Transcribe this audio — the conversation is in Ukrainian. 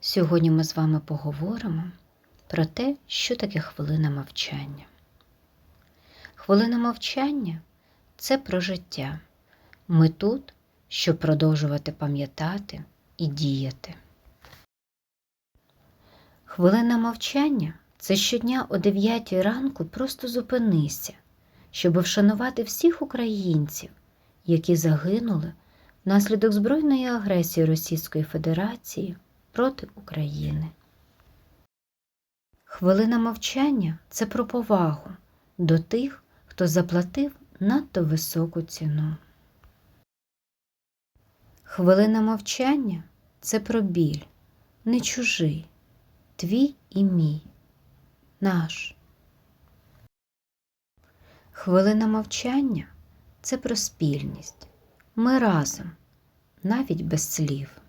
Сьогодні ми з вами поговоримо про те, що таке хвилина мовчання. Хвилина мовчання це про життя. Ми тут, щоб продовжувати пам'ятати і діяти. Хвилина мовчання це щодня о 9 ранку просто зупинися, щоб вшанувати всіх українців, які загинули внаслідок збройної агресії Російської Федерації проти України. Хвилина мовчання це про повагу до тих, хто заплатив надто високу ціну. Хвилина мовчання це про біль, не чужий, твій і мій, наш. Хвилина мовчання це про спільність. Ми разом, навіть без слів.